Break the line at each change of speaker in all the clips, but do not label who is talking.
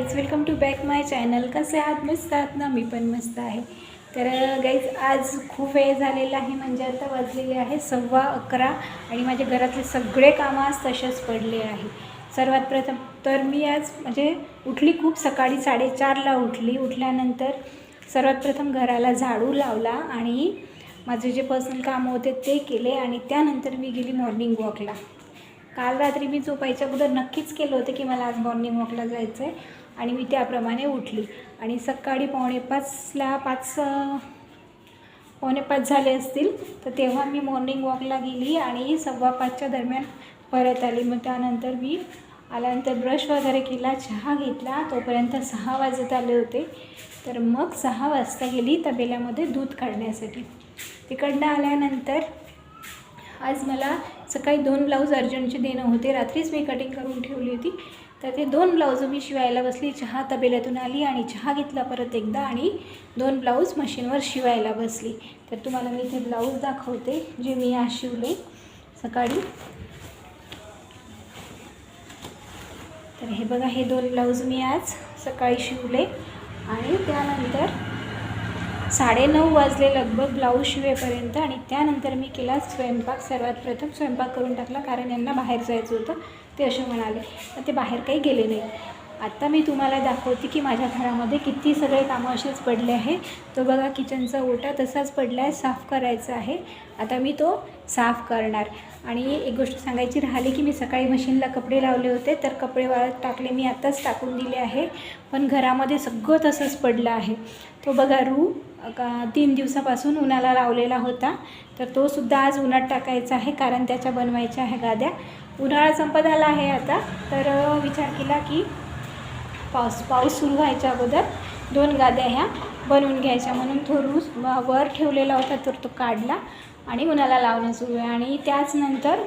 Guys welcome to back my channel कसे आहात? मस्त आहात ना? मी पण मस्त आहे. तर गाईज आज खूप वेळ झालेला आहे. म्हणजे आता वाजलेले आहे सव्वा अकरा आणि माझ्या घरातले सगळे कामं आज तसेच पडले आहे. सर्वात प्रथम तर मी आज म्हणजे उठली खूप सकाळी साडेचारला उठली. उठल्यानंतर सर्वात प्रथम घराला झाडू लावला आणि माझे जे पर्सनल कामं होते ते केले आणि त्यानंतर मी गेली मॉर्निंग वॉकला काल रात्री मी झोपायच्या अगोदर नक्कीच केलं होतं की मला आज मॉर्निंग वॉकला जायचं आहे आणि मी त्याप्रमाणे उठली. आणि सकाळी पावणे पाचला पाच पावणे पाच झाले असतील तर तेव्हा मी मॉर्निंग वॉकला गेली आणि सव्वा पाचच्या दरम्यान परत आली. मग त्यानंतर मी आल्यानंतर ब्रश वगैरे केला चहा घेतला. तोपर्यंत सहा वाजत आले होते. तर मग सहा वाजता गेली तबेल्यामध्ये दूध काढण्यासाठी. तिकडनं आल्यानंतर आज मला सकाळी दोन ब्लाऊज अर्जंटचे देणं होते. रात्रीच मी कटिंग करून ठेवली होती. तर ते दोन ब्लाऊज मी शिवायला बसली चहा तबेल्यातून आली आणि चहा घेतला परत एकदा आणि दोन ब्लाऊज मशीनवर शिवायला बसली. तर तुम्हाला मी इथे ब्लाऊज दाखवते जे मी आज शिवले सकाळी. तर हे बघा हे दोन ब्लाऊज मी आज सकाळी शिवले आणि त्यानंतर साडेनऊ वाजले लगभग ब्लाऊज शिवेपर्यंत आणि त्यानंतर मी केला स्वयंपाक. सर्वात प्रथम स्वयंपाक करून टाकला कारण यांना बाहेर जायचं होतं ते असे म्हणाले. पण ते बाहेर काही गेले नाही. आत्ता मी तुम्हाला दाखवते की माझ्या घरामध्ये किती सगळे कामं असेच पडले आहे. तो बघा किचनचा ओटा तसाच पडला आहे साफ करायचा आहे. आता मी तो साफ करणार. आणि एक गोष्ट सांगायची राहिली की मी सकाळी मशीनला कपडे लावले होते तर कपडे वाळत टाकले मी आत्ताच टाकून दिले आहे. पण घरामध्ये सगळं तसंच पडलं आहे. तो बघा रू का तीन दिवसापासून उन्हाला लावलेला होता. तर तो सुद्धा आज उन्हात टाकायचा आहे कारण त्याच्या बनवायच्या आहे गाद्या. उन्हाळा संपत आला आहे आता तर विचार केला की पाऊस पाऊस सुरू व्हायच्या अगोदर दोन गाद्या ह्या बनवून घ्यायच्या. म्हणून तो रूस व- वर ठेवलेला होता तर तो काढला आणि उन्हाला लावणं सुरू. आहे आणि त्याच नंतर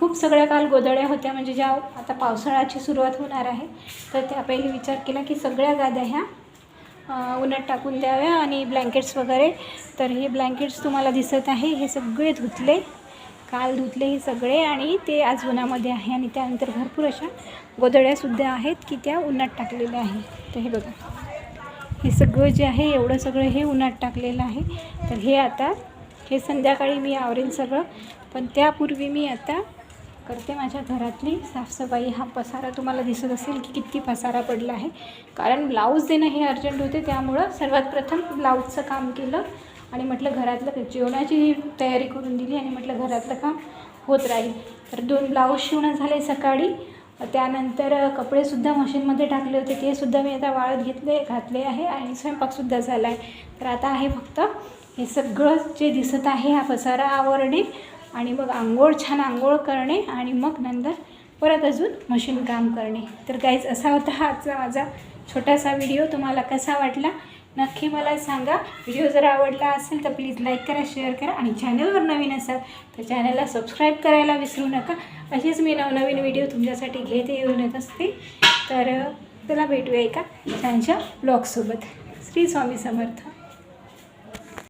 खूप सगळ्या काल गोदड्या होत्या. म्हणजे ज्या आता पावसाळ्याची सुरुवात होणार आहे तर त्या पहिले विचार केला की सगळ्या गाद्या ह्या उन्हात टाकून द्याव्या आणि ब्लँकेट्स वगैरे. तर हे ब्लँकेट्स तुम्हाला दिसत आहे. हे सगळे धुतले. काल धुतले हे सगळे आणि ते आज उन्हामध्ये आहे आणि त्यानंतर भरपूर अशा गोदड्यासुद्धा आहेत की त्या उन्हात टाकलेल्या आहे. तर हे बघा. हे सगळं जे आहे एवढं सगळं हे उन्हात टाकलेलं आहे. तर हे आता हे संध्याकाळी मी आवरेल सगळं. पण त्यापूर्वी मी आता करते माझ्या घरातली साफसफाई. हा पसारा तुम्हाला दिसत असेल की किती पसारा पडला आहे. कारण ब्लाऊज देणं हे अर्जंट होते त्यामुळं सर्वात प्रथम ब्लाऊजचं काम केलं. आणि म्हटलं घरातलं जेवणाची तयारी करून दिली आणि म्हटलं घरातलं काम होत राहील. तर दोन ब्लाऊज शिवणं झाले सकाळी. त्यानंतर कपडेसुद्धा मशीनमध्ये टाकले होते. ते सुद्धा मी आता वाळत घेतले घातले आहे आणि स्वयंपाकसुद्धा झाला आहे. तर आता आहे फक्त हे सगळं जे दिसत आहे हा पसारा आवरणे आणि मग आंघोळ छान आंघोळ करणे आणि मग नंतर परत अजून मशीन काम करणे. तर काहीच असा होता हा आजचा माझा छोटासा व्हिडिओ तुम्हाला कसा वाटला? नक्की मला सांगा. व्हिडिओ जर आवडला असेल तर प्लीज लाईक करा शेअर करा आणि चॅनलवर नवीन असाल तर चॅनलला सबस्क्राईब करायला विसरू नका. असेच मी नवनवीन व्हिडिओ तुमच्यासाठी घेत येऊन येत असते तर तुला भेटूया एका छानशा ब्लॉगसोबत श्री स्वामी समर्थ.